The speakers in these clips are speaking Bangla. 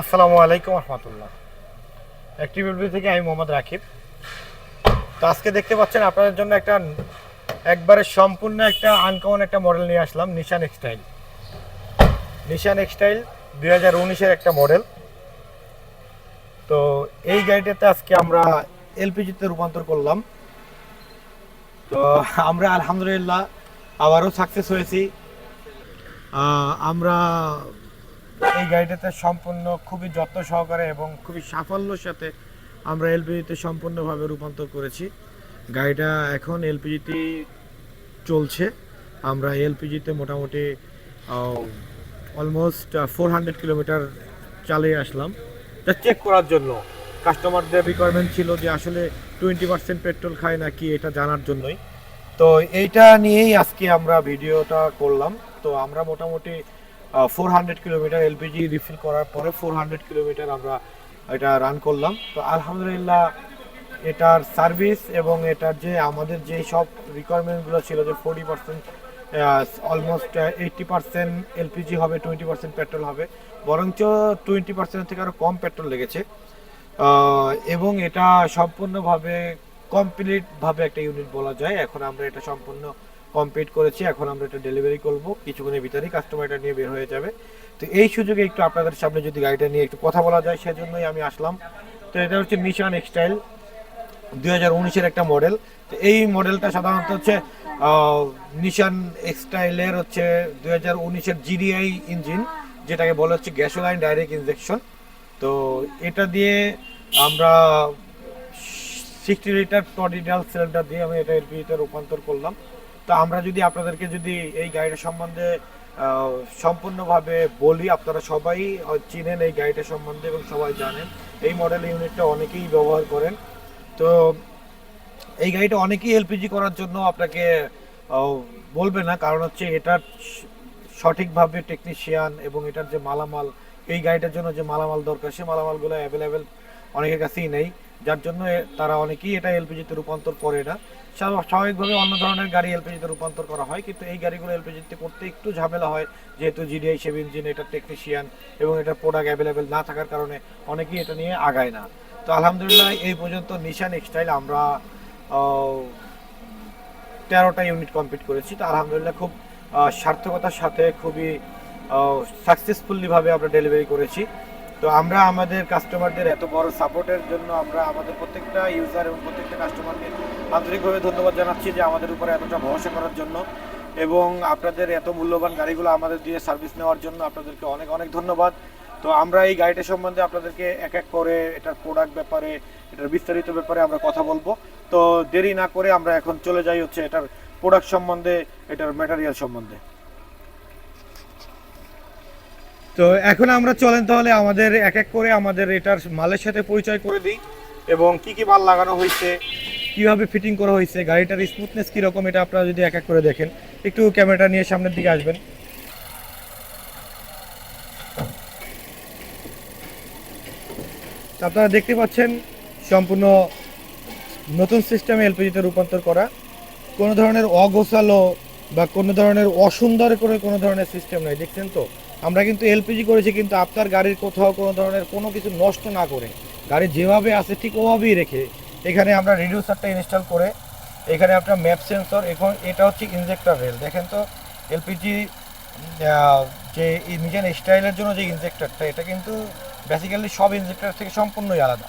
আসসালামু আলাইকুম রহমতুল্লাহ। অ্যাক্টিভিটি থেকে আমি মোহাম্মদ রাকিব। তো আজকে দেখতে পাচ্ছেন আপনাদের জন্য একটা একবারে সম্পূর্ণ একটা আনকমন একটা মডেল নিয়ে আসলাম নিশান এক্সটাইল নিশান এক্সটাইল দুই হাজার উনিশের একটা মডেল তো এই গাড়িটাতে আজকে আমরা এলপিজিতে রূপান্তর করলাম। তো আমরা আলহামদুলিল্লাহ আবারও সাকসেস হয়েছি। আমরা এই গাড়িটাতে সম্পূর্ণ খুবই যত্ন সহকারে এবং খুবই সাফল্যের সাথে আমরা এলপিজিতে সম্পূর্ণভাবে রূপান্তর করেছি। গাড়িটা এখন এলপিজিতে চলছে। আমরা এলপিজিতে মোটামুটি অলমোস্ট ফোর হান্ড্রেড কিলোমিটার চালিয়ে আসলাম। তা চেক করার জন্য। কাস্টমারদের রিকোয়ারমেন্ট ছিল যে আসলে টোয়েন্টি পার্সেন্ট পেট্রোল খায় নাকি এটা জানার জন্যই। তো এইটা নিয়েই আজকে আমরা ভিডিওটা করলাম। তো আমরা মোটামুটি four hundred kilometre LPG refill করার পরে ফোর হান্ড্রেড কিলোমিটার আমরা এটা রান করলাম। তো আলহামদুলিল্লাহ এটার সার্ভিস এবং এটার যে আমাদের যে সব রিকোয়ারমেন্টগুলো ছিল যে forty percent almost eighty percent LPG হবে টোয়েন্টি পার্সেন্ট পেট্রোল হবে, বরঞ্চ টোয়েন্টি পার্সেন্ট থেকে আরও কম পেট্রোল লেগেছে। এবং এটা সম্পূর্ণভাবে কমপ্লিটভাবে একটা ইউনিট বলা যায়। এখন আমরা এটা সম্পূর্ণ কমপ্লিট করেছি, এখন আমরা এটা ডেলিভারি করব। কিছুক্ষণের ভিতরেই কাস্টমার এটা নিয়ে বের হয়ে যাবে। তো এই সুযোগে একটু আপনাদের সামনে যদি গাড়িটা নিয়ে একটু কথা বলা যায়, সেজন্যই আমি আসলাম। তো এটা হচ্ছে নিশান এক্সটাইল দুই হাজার উনিশের একটা মডেল তো এই মডেলটা সাধারণত হচ্ছে নিশান এক্সটাইলের হচ্ছে দুই হাজার উনিশের জিডিআই ইঞ্জিন যেটাকে বলা হচ্ছে গ্যাসোলাইন ডাইরেক্ট ইনজেকশন তো এটা দিয়ে আমরা সিক্সটি লিটার টডিডাল সিলিন্ডার দিয়ে আমি এটা এলপিজিতে রূপান্তর করলাম। তো আমরা যদি আপনাদেরকে যদি এই গাড়িটা সম্বন্ধে সম্পূর্ণভাবে বলি, আপনারা সবাই চিনেন এই গাড়িটা সম্বন্ধে এবং সবাই জানেন। এই মডেল ইউনিটটা অনেকেই ব্যবহার করেন। তো এই গাড়িটা অনেকেই এলপিজি করার জন্য আপনাকে বলবে না। কারণ হচ্ছে এটার সঠিকভাবে টেকনিশিয়ান এবং এটার যে মালামাল, এই গাড়িটার জন্য যে মালামাল দরকার, সে মালামালগুলো অ্যাভেলেবেল অনেকের কাছেই নেই। যার জন্য তারা অনেকেই এটা এলপিজিতে রূপান্তর করে না। স্বাভাবিকভাবে অন্য ধরনের গাড়ি এলপিজিতে রূপান্তর করা হয়, কিন্তু এই গাড়িগুলো এলপিজিতে করতে একটু ঝামেলা হয়, যেহেতু জিডিআই সেভ ইঞ্জিন এটার টেকনিশিয়ান এবং এটার প্রোডাক্ট অ্যাভেলেবেল না থাকার কারণে অনেকেই এটা নিয়ে আগায় না। তো আলহামদুলিল্লাহ এই পর্যন্ত নিশান এক্সটাইল আমরা তেরোটা ইউনিট কমপ্লিট করেছি। তো আলহামদুলিল্লাহ খুব সার্থকতার সাথে খুবই সাকসেসফুলি ভাবে আমরা ডেলিভারি করেছি। তো আমরা আমাদের কাস্টমারদের এত বড় সাপোর্টের জন্য আমরা আমাদের প্রত্যেকটা ইউজার এবং প্রত্যেকটা কাস্টমারকে আন্তরিকভাবে ধন্যবাদ জানাচ্ছি যে আমাদের উপরে এতটা ভরসা করার জন্য এবং আপনাদের এত মূল্যবান গাড়িগুলো আমাদের দিয়ে সার্ভিস নেওয়ার জন্য আপনাদেরকে অনেক অনেক ধন্যবাদ। তো আমরা এই গাড়িটা সম্বন্ধে আপনাদেরকে এক এক করে এটার প্রোডাক্ট ব্যাপারে, এটার বিস্তারিত ব্যাপারে আমরা কথা বলব। তো দেরি না করে আমরা এখন চলে যাই হচ্ছে এটার প্রোডাক্ট সম্বন্ধে, এটার ম্যাটেরিয়াল সম্বন্ধে। তো এখন আমরা চলেন তাহলে আমাদের এক এক করে আমাদের এটার মালের সাথে পরিচয় করে দিই এবং কি কি মাল লাগানো হয়েছে, কীভাবে ফিটিং করা হয়েছে, গাড়িটার স্মুথনেস কীরকম এটা আপনারা যদি এক এক করে দেখেন। একটু ক্যামেরাটা নিয়ে সামনের দিকে আসবেন। আপনারা দেখতে পাচ্ছেন, সম্পূর্ণ নতুন সিস্টেমে এলপিজিতে রূপান্তর করা। কোনো ধরনের অগোছালো বা কোনো ধরনের অসুন্দর করে কোনো ধরনের সিস্টেম নাই, দেখছেন তো? আমরা কিন্তু এলপিজি করেছি, কিন্তু আপনার গাড়ির কোথাও কোনো ধরনের কোনো কিছু নষ্ট না করে, গাড়ি যেভাবে আছে ঠিক ওভাবেই রেখে, এখানে আমরা রিডিউসারটা ইনস্টল করে, এখানে আপনার ম্যাপ সেন্সর এখন এটা হচ্ছে ইনজেক্টর রেল দেখেন তো এলপিজি যে ইঞ্জিন স্টাইলের জন্য যে ইনজেক্টরটা এটা কিন্তু বেসিক্যালি সব ইনজেক্টর থেকে সম্পূর্ণই আলাদা।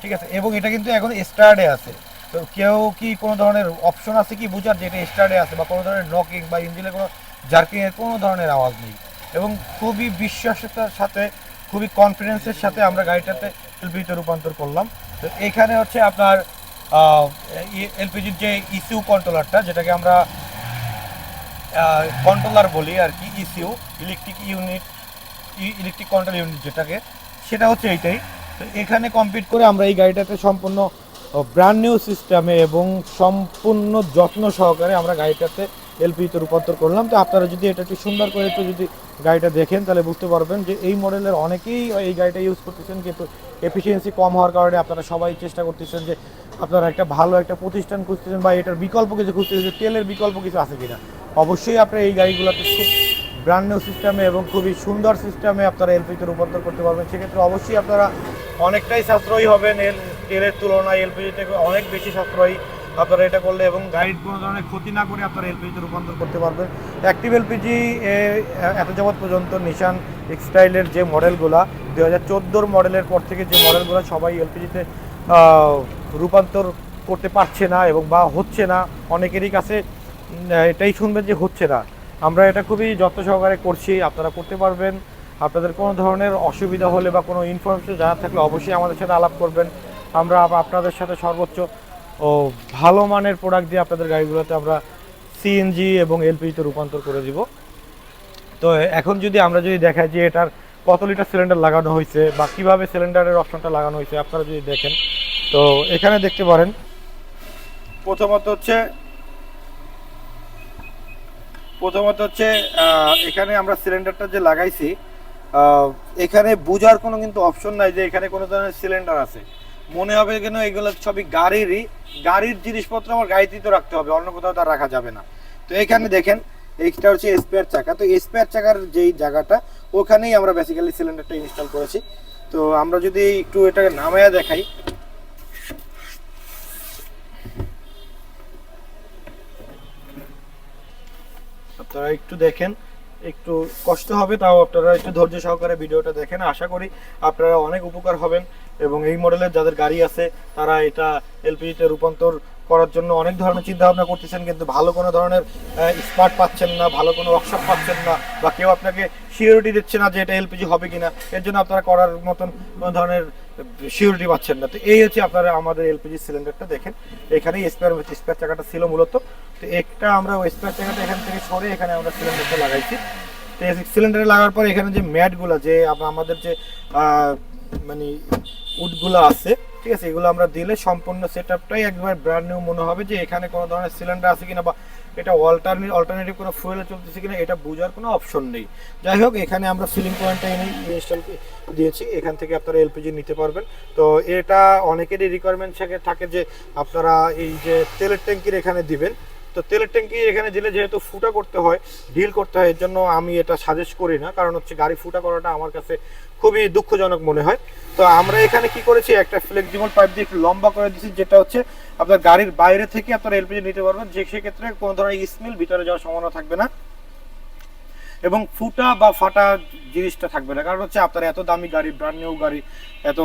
ঠিক আছে? এবং এটা কিন্তু এখন স্টার্টে আছে। তো কেউ কি কোনো ধরনের অপশন আছে কি বোঝার যে এটা স্টার্টে আছে বা কোনো ধরনের নকিং বা ইঞ্জিনের কোনো জার্কিংয়ের কোনো ধরনের আওয়াজ নেই। এবং খুবই বিশ্বাসতার সাথে, খুবই কনফিডেন্সের সাথে আমরা গাড়িটাতে এলপিজিতে রূপান্তর করলাম। তো এখানে হচ্ছে আপনার এলপিজির যে ইসিউ কন্ট্রোলারটা যেটাকে আমরা কন্ট্রোলার বলি আর কি ECU electric unit electric control unit যেটাকে, সেটা হচ্ছে এইটাই। তো এখানে কমপ্লিট করে আমরা এই গাড়িটাতে সম্পূর্ণ ব্র্যান্ড নিউ সিস্টেমে এবং সম্পূর্ণ যত্ন সহকারে আমরা গাড়িটাতে এলপিতে রূপান্তর করলাম। তো আপনারা যদি এটা একটু সুন্দর করে একটু যদি গাড়িটা দেখেন, তাহলে বুঝতে পারবেন যে এই মডেলের অনেকেই এই গাড়িটা ইউজ করতেছেন, কিন্তু এফিসিয়েন্সি কম হওয়ার কারণে আপনারা সবাই চেষ্টা করতেছেন যে আপনারা একটা ভালো একটা প্রতিষ্ঠান খুঁজতেছেন বা এটার বিকল্প কিছু খুঁজতেছেন যে তেলের বিকল্প কিছু আছে কিনা। অবশ্যই আপনার এই গাড়িগুলোতে খুব ব্র্যান্ড নিউ সিস্টেমে এবং খুবই সুন্দর সিস্টেমে আপনারা এলপিতে রূপান্তর করতে পারবেন। সেক্ষেত্রে অবশ্যই আপনারা অনেকটাই সাশ্রয়ী হবেন এল তেলের তুলনায়। এলপিজিতে অনেক বেশি সাশ্রয়ী। আপনারা এটা করলে এবং গাড়ির কোনো ধরনের ক্ষতি না করে আপনারা এলপিজিতে রূপান্তর করতে পারবেন। অ্যাক্টিভ এলপিজি এত যাবৎ পর্যন্ত নিশান এক্সটাইলের যে মডেলগুলা দু হাজার চোদ্দোর মডেলের পর থেকে যে মডেলগুলো সবাই এলপিজিতে রূপান্তর করতে পারছে না এবং বা হচ্ছে না, অনেকেরই কাছে এটাই শুনবেন যে হচ্ছে না। আমরা এটা খুবই যত্ন সহকারে করছি, আপনারা করতে পারবেন। আপনাদের কোনো ধরনের অসুবিধা হলে বা কোনো ইনফরমেশন জানা থাকলে অবশ্যই আমাদের সাথে আলাপ করবেন। আমরা আপনাদের সাথে সর্বোচ্চ ও ভালো মানের প্রোডাক্ট দিয়ে আপনাদের গাড়িগুলোতে আমরা সিএনজি এবং এলপিজিতে রূপান্তর করে দিব। তো এখন যদি আমরা যদি দেখাই যে এটার কত লিটার সিলিন্ডার লাগানো হয়েছে বা কীভাবে সিলিন্ডারের অপশনটা লাগানো হয়েছে, আপনারা যদি দেখেন। তো এখানে দেখতে পারেন, প্রথমত হচ্ছে প্রথমত হচ্ছে এখানে আমরা সিলিন্ডারটা যে লাগাইছি এখানে বোঝার কোনো কিন্তু অপশন নাই যে এখানে কোনো ধরনের সিলিন্ডার আছে। মনে হবে কেন এগুলো সবই গাড়িরই, গাড়ির জিনিসপত্র আমার গাড়িতেই তো রাখতে হবে, অন্য কোথাও তার রাখা যাবে না। তো এখানে দেখেন এইটা হচ্ছে স্পেয়ার চাকা। তো স্পেয়ার চাকার যেই জায়গাটা, ওখানেই আমরা বেসিক্যালি সিলিন্ডারটা ইনস্টল করেছি। তো আমরা যদি একটু এটাকে নামায়া দেখাই। আপনারা একটু দেখেন। একটু কষ্ট হবে, তাও আপনারা একটু ধৈর্য সহকারে ভিডিওটা দেখেন। আশা করি আপনারা অনেক উপকার হবেন এবং এই মডেলের যাদের গাড়ি আছে, তারা এটা এলপিজিতে রূপান্তর করার জন্য অনেক ধরনের চিন্তা ভাবনা করতেছেন, কিন্তু ভালো কোনো ধরনের স্মার্ট পাচ্ছেন না, ভালো কোনো ওয়ার্কশপ পাচ্ছেন না, বা কেউ আপনাকে সিকিউরিটি দিচ্ছে না যে এটা এলপিজি হবে কিনা, এর জন্য আপনারা করার মতন কোনো ধরনের সিকিউরিটি পাচ্ছেন না। তো এই হচ্ছে আপনারা আমাদের এলপিজি সিলিন্ডারটা দেখেন। এখানেই স্পেয়ার স্পেয়ার চাকাটা ছিল মূলত। তো একটা আমরা ওই স্পেয়ার চাকাটা এখান থেকে সরে এখানে আমরা সিলিন্ডারটা লাগাইছি। তো সিলিন্ডারে লাগার পর এখানে যে ম্যাটগুলো, যে আমাদের যে মানে উডগুলো আছে, ঠিক আছে, এগুলো আমরা দিলে সম্পূর্ণ সেট আপটাই একবার ব্র্যান্ড নিউ মনে হবে যে এখানে কোনো ধরনের সিলিন্ডার আছে কিনা বা এটা অল্টারনেট অল্টারনেটিভ কোনো ফুয়েলে চলতেছে কিনা এটা বোঝার কোনো অপশন নেই। যাই হোক, এখানে আমরা ফিলিং পয়েন্টটা এনে ইনস্টল দিয়েছি। এখান থেকে আপনারা এলপিজি নিতে পারবেন। তো এটা অনেকেরই রিকোয়ারমেন্ট থাকে যে আপনারা এই যে তেলের ট্যাঙ্কির এখানে দিবেন। তো তেলের ট্যাঙ্কি এখানে দিলে যেহেতু ফুটা করতে হয় ঢিল করতে হয় এর জন্য আমি এটা সাজেস্ট করি না। কারণ হচ্ছে গাড়ি ফুটা করাটা আমার কাছে খুবই দুঃখজনক মনে হয়। তো আমরা এখানে কি করেছি, একটা ফ্লেক্সিবল পাইপ দিয়ে একটু লম্বা করে দিয়েছি, যেটা হচ্ছে আপনার গাড়ির বাইরে থেকে আপনারা এলপিজি নিতে পারবেন। যে সেক্ষেত্রে কোনো ধরনের স্মেল ভিতরে যাওয়ার সম্ভাবনা থাকবে না। এবং ফুটা বা ফাটা জিনিসটা থাকবে না। কারণ হচ্ছে আপনার এত দামি গাড়ি ব্র্যান্ড নিউ গাড়ি, এত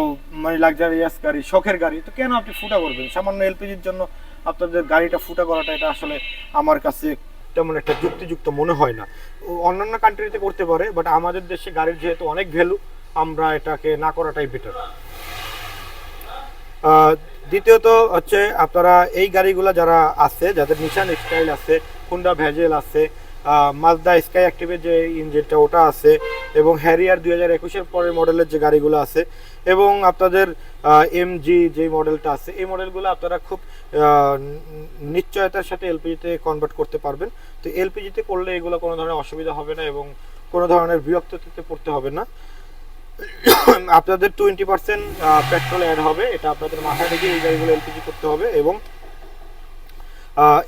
মানে লাক্সারিয়াস গাড়ি, শখের গাড়ি, তো কেন আপনি ফুটা করবেন? সামান্য এলপিজির জন্য আপনাদের গাড়িটা ফুটা করাটা এটা আসলে আমার কাছে তেমন একটা যুক্তিযুক্ত মনে হয় না। অন্যান্য কান্ট্রিতে করতে পারে বাট আমাদের দেশে গাড়ির যেহেতু অনেক ভ্যালু আমরা এটাকে না করাটাই বেটার দ্বিতীয়ত হচ্ছে আপনারা এই গাড়িগুলো যারা আছে, যাদের নিশান স্টাইল আছে হুন্ডা ভ্যাজেল আছে মাজদা স্কাই অ্যাক্টিভের যে ইঞ্জিনটা ওটা আছে, এবং হ্যারিয়ার দুই হাজার একুশের পরের মডেলের যে গাড়িগুলো আছে এবং আপনাদের এম জি যে মডেলটা আছে, এই মডেলগুলো আপনারা খুব নিশ্চয়তার সাথে এলপিজিতে কনভার্ট করতে পারবেন। তো এলপিজিতে করলে এগুলো কোনো ধরনের অসুবিধা হবে না এবং কোনো ধরনের বিরক্ততে পড়তে হবে না। আপনাদের টোয়েন্টি পার্সেন্ট পেট্রোল অ্যাড হবে, এটা আপনাদের মাথায় রেখে এই গাড়িগুলো এলপিজি করতে হবে এবং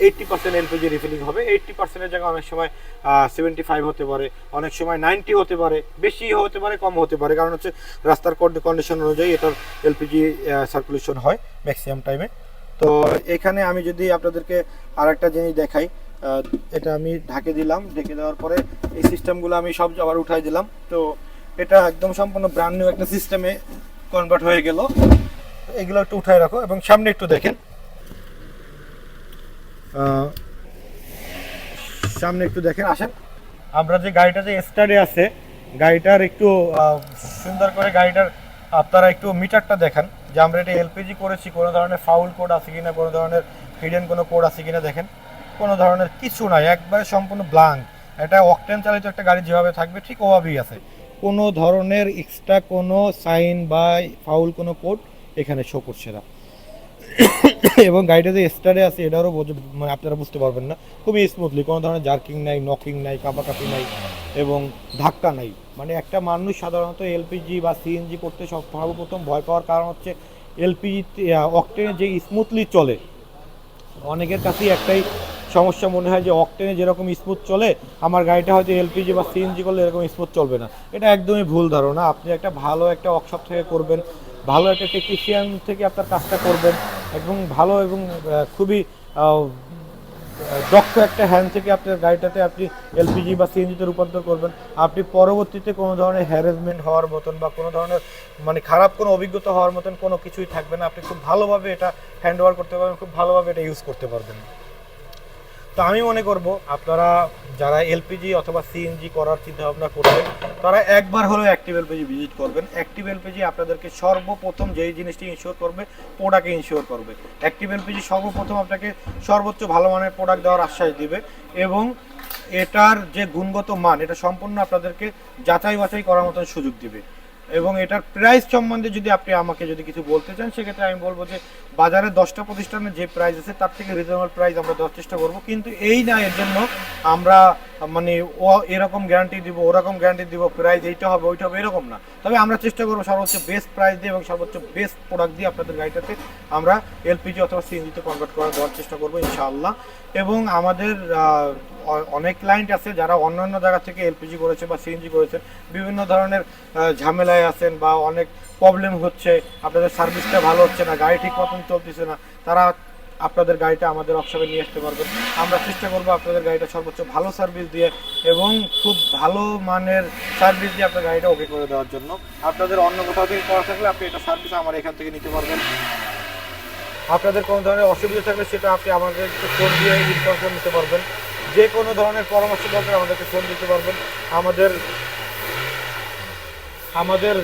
এইটটি পার্সেন্ট এলপিজি রিফিলিং হবে। এইটটি পার্সেন্টের জায়গায় অনেক সময় সেভেন্টি ফাইভ হতে পারে, অনেক সময় নাইনটি হতে পারে, বেশি হতে পারে, কম হতে পারে। কারণ হচ্ছে রাস্তার কন্ডিশন অনুযায়ী এটার এলপিজি সার্কুলেশন হয় ম্যাক্সিমাম টাইমে তো এখানে আমি যদি আপনাদেরকে আরেকটা জিনিস দেখাই এটা আমি ঢাকে দিলাম। ঢেকে দেওয়ার পরে এই সিস্টেমগুলো আমি সব আবার উঠাই দিলাম। তো এটা একদম সম্পূর্ণ ব্র্যান্ড নিউ একটা সিস্টেমে কনভার্ট হয়ে গেল। এগুলো একটু উঠাই রাখো এবং সামনে একটু দেখেন। সামনে একটু দেখেন। আসেন। আমরা যে গাড়িটা যে স্টাডে আছে, গাড়িটার একটু সুন্দর করে গাড়িটার আপনারা একটু মিটারটা দেখান, যে আমরা এটা এলপিজি করেছি, কোনো ধরনের ফাউল কোড আছে কিনা, কোনো ধরনের হিডেন কোনো কোড আছে কিনা দেখেন। কোনো ধরনের কিছু নাই, একবারে সম্পূর্ণ ব্লাঙ্ক এটা অকটেন চালিত একটা গাড়ি যেভাবে থাকবে, ঠিক ওভাবেই আছে। কোনো ধরনের এক্সট্রা কোনো সাইন বা ফাউল কোনো কোড এখানে শো করছে না। এবং গাড়িটা যে স্টারে আছে, এটারও মানে আপনারা বুঝতে পারবেন না। খুবই স্মুথলি কোনো ধরনের জার্কিং নাই নকিং নাই, কাপাকাপি নাই, এবং ধাক্কা নাই। মানে একটা মানুষ সাধারণত এলপিজি বা সিএনজি করতে সব সর্বপ্রথম ভয় পাওয়ার কারণ হচ্ছে এলপিজি অকটেনে যে স্মুথলি চলে, অনেকের কাছেই একটাই সমস্যা মনে হয় যে অকটেনে যেরকম স্মুথ চলে, আমার গাড়িটা হয়তো এলপিজি বা সিএনজি করলে এরকম স্মুথ চলবে না। এটা একদমই ভুল ধারণা। আপনি একটা ভালো একটা ওয়ার্কশপ থেকে করবেন ভালো একটা টেকনিশিয়ান থেকে আপনার কাজটা করবেন এবং ভালো এবং খুবই দক্ষ একটা হ্যান্ড থেকে আপনার গাড়িটাতে আপনি এলপিজি বা সিএনজিতে রূপান্তর করবেন। আপনি পরবর্তীতে কোনো ধরনের হ্যারাসমেন্ট হওয়ার মতন বা কোনো ধরনের মানে খারাপ কোনো অভিজ্ঞতা হওয়ার মতন কোনো কিছুই থাকবে না। আপনি খুব ভালোভাবে এটা হ্যান্ড করতে পারবেন, খুব ভালোভাবে এটা ইউজ করতে পারবেন। তো আমি মনে করব, আপনারা যারা এলপিজি অথবা সিএনজি করার চিন্তা ভাবনা করবেন তারা একবার হলেও অ্যাক্টিভ এলপিজি ভিজিট করবেন। অ্যাক্টিভ এলপিজি আপনাদেরকে সর্বপ্রথম যেই জিনিসটি ইনশিওর করবে প্রোডাক্টকে ইনশিওর করবে। অ্যাক্টিভ এলপিজি সর্বপ্রথম আপনাকে সর্বোচ্চ ভালো মানের প্রোডাক্ট দেওয়ার আশ্বাস দিবে এবং এটার যে গুণগত মান, এটা সম্পূর্ণ আপনাদেরকে যাচাই বাছাই করার মতন সুযোগ দিবে। এবং এটার প্রাইস সম্বন্ধে যদি আপনি আমাকে যদি কিছু বলতে চান, সেক্ষেত্রে আমি বলব যে বাজারে দশটা প্রতিষ্ঠানের যে প্রাইস আছে, তার থেকে রিজনেবল প্রাইস আমরা দেওয়ার চেষ্টা করব। কিন্তু এই না, এর জন্য আমরা মানে ও এরকম গ্যারান্টি দিব, ওরকম গ্যারান্টি দিব প্রাইস এইটা হবে, ওইটা হবে, এরকম না। তবে আমরা চেষ্টা করব সর্বোচ্চ বেস্ট প্রাইস দিয়ে এবং সর্বোচ্চ বেস্ট প্রোডাক্ট দিয়ে আপনাদের গাড়িটাতে আমরা এলপিজি অথবা সিএনজিতে কনভার্ট করে দেওয়ার চেষ্টা করব, ইনশাআল্লাহ। এবং আমাদের অনেক ক্লায়েন্ট আছে যারা অন্যান্য জায়গা থেকে এলপিজি করেছে বা সিএনজি করেছে। বিভিন্ন ধরনের ঝামেলায় আছেন বা অনেক প্রবলেম হচ্ছে, আপনাদের সার্ভিসটা ভালো হচ্ছে না, গাড়ি ঠিক মতন চলতেছে না, তারা আপনাদের গাড়িটা আমাদের ওয়ার্কশপে নিয়ে আসতে পারবেন। আমরা চেষ্টা করব আপনাদের গাড়িটা সর্বোচ্চ ভালো সার্ভিস দিয়ে এবং খুব ভালো মানের সার্ভিস দিয়ে আপনার গাড়িটা ওকে করে দেওয়ার জন্য। আপনাদের অন্য কোথাও থেকে করা থাকলে আপনি এটা সার্ভিস আমার এখান থেকে নিতে পারবেন। আপনাদের কোনো ধরনের অসুবিধা থাকলে সেটা আপনি আমাদেরকে ফোন দিয়ে ইনফরমেশন নিতে পারবেন। যে কোনো ধরনের পরামর্শ দরকার আমাদেরকে ফোন দিতে পারবেন। আমাদের আমাদের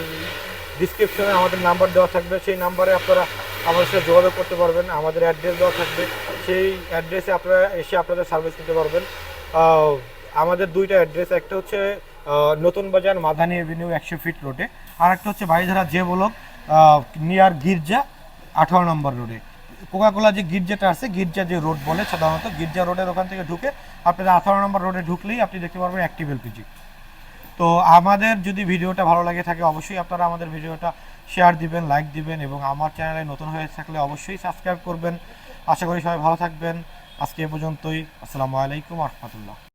ডিসক্রিপশনে আমাদের নাম্বার দেওয়া থাকবে। সেই নাম্বারে আপনারা আমাদের সাথে যোগাযোগ করতে পারবেন, আমাদের অ্যাড্রেস দেওয়া থাকবে। সেই অ্যাড্রেসে আপনারা এসে আপনাদের সার্ভিস নিতে পারবেন। আমাদের দুইটা অ্যাড্রেস একটা হচ্ছে নতুন বাজার মাদানী এভিনিউ একশো ফিট রোডে আর একটা হচ্ছে বাড়িধারা যে বলক নিয়ার গির্জা, আঠারো নম্বর রোডে কোকাকোলা যে গির্জাটা আছে, গির্জা যে রোড বলে, সাধারণত গির্জা রোডের ওখান থেকে ঢুকে আপনারা আঠারো নম্বর রোডে ঢুকলেই আপনি দেখতে পারবেন অ্যাক্টিভ এলপিজি তো আমাদের যদি ভিডিওটা ভালো লাগে থাকে, অবশ্যই আপনারা আমাদের ভিডিওটা শেয়ার দিবেন লাইক দিবেন এবং আমার চ্যানেলে নতুন হয়ে থাকলে অবশ্যই সাবস্ক্রাইব করবেন। আশা করি সবাই ভালো থাকবেন। আজকে এ পর্যন্তই। আসসালামু আলাইকুম রহমতুল্লাহ।